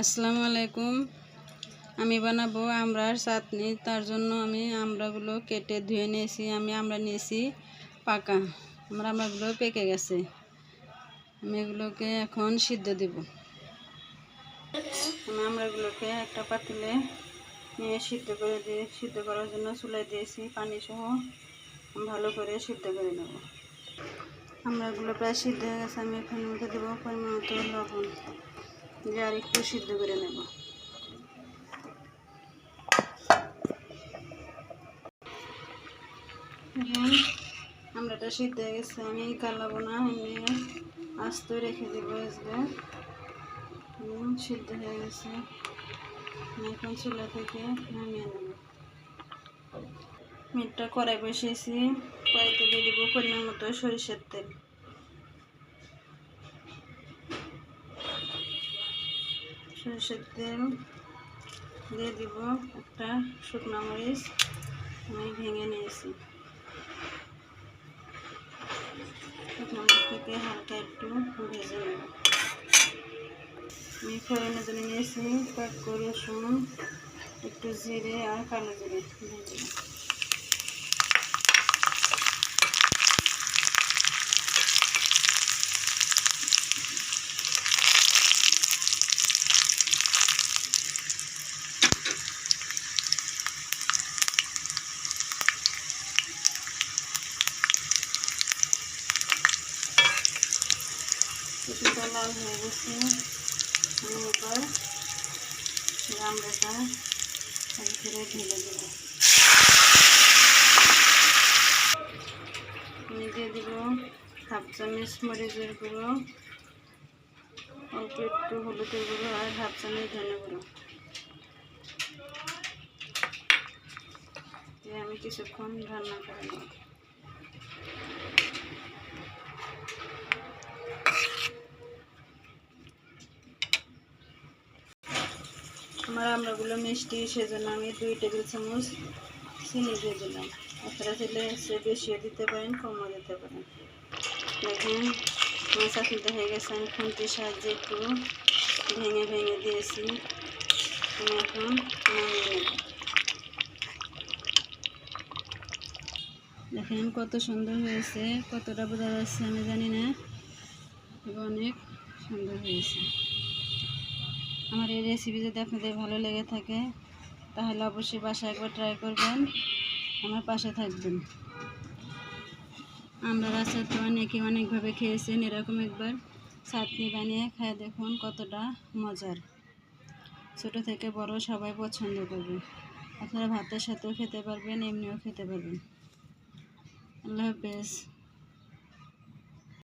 আসসালামু আলাইকুম। আমি বানাবো আমরার চাটনি। তার জন্য আমি আমরাগুলো কেটে ধুয়ে নিয়েছি। আমি আমরা নিয়েছি পাকা। আমার আমরাগুলো পেকে গেছে। আমি এগুলোকে এখন সিদ্ধ দেব। আমি আমড়াগুলোকে একটা পাতিলে নিয়ে সিদ্ধ করে দিয়ে, সিদ্ধ করার জন্য চুলাই দিয়েছি পানি সহ ভালো করে সিদ্ধ করে নেব। আমরাগুলো প্রায় সিদ্ধ হয়ে গেছে। আমি এখানে মধ্যে দেবো পরিমাণ মতো লবণ। দিয়ে আর একটু সিদ্ধ করে নেব। আমরাটা সিদ্ধ হয়ে গেছে, আমি কালাবো না এমনি আস্ত রেখে দেবো আজকে। সিদ্ধ হয়ে গেছে। এখন চুলা থেকে নামিয়ে নেব। মিটটা কড়াই বসিয়েছি, কড়াইতে দিয়ে দেবো পরিমাণ মতো সরিষার তেল। সরষের তেল দিয়ে দিব একটা শুকনো মরিচ। আমি ভেঙে নিয়েছি। শুকনো মরিচটাকে হালকা একটু ভেজে নেব। আমি ফোড়নের জন্য নিয়েছি কয়েক রসুন, একটু জিরে আর কালো জিরে ভেজে কিছুটা লাল হয়ে গেছে এবার আমড়াটা এর ঢেলে দেব আমি দিব হাফ চামচ মরিচের গুঁড়ো অল্প একটু হলুদের গুঁড়ো আর হাফ চামচ ধনে গুঁড়ো আমি কিছুক্ষণ রান্না করে নেব আমার আমড়াগুলো মিষ্টি, সেজন্য আমি দুই টেবিল চামচ চিনি দিয়ে দিলাম। আপনারা চাইলে সে বেশিও দিতে পারেন, কমও দিতে পারেন। দেখেন, আমার চাটনিটা হয়ে গেছে, আমি খুন্তির সাহায্যে একটু ভেঙে ভেঙে দিয়েছি। আমি এখন দেখেন কত সুন্দর হয়েছে, কতটা বোঝা যাচ্ছে আমি জানি না অনেক সুন্দর হয়েছে। আমার এই রেসিপি যদি আপনাদের ভালো লেগে থাকে, তাহলে অবশ্যই বাসায় একবার ট্রাই করবেন। আমার পাশে থাকবেন। আমরা রাস্তায় তো অনেকে অনেকভাবে খেয়েছেন, এরকম একবার চাটনি বানিয়ে খায় দেখুন কতটা মজার। ছোট থেকে বড় সবাই পছন্দ করবে। আপনারা ভাতের সাথেও খেতে পারবেন, এমনিও খেতে পারবেন। আল্লাহ হাফেজ।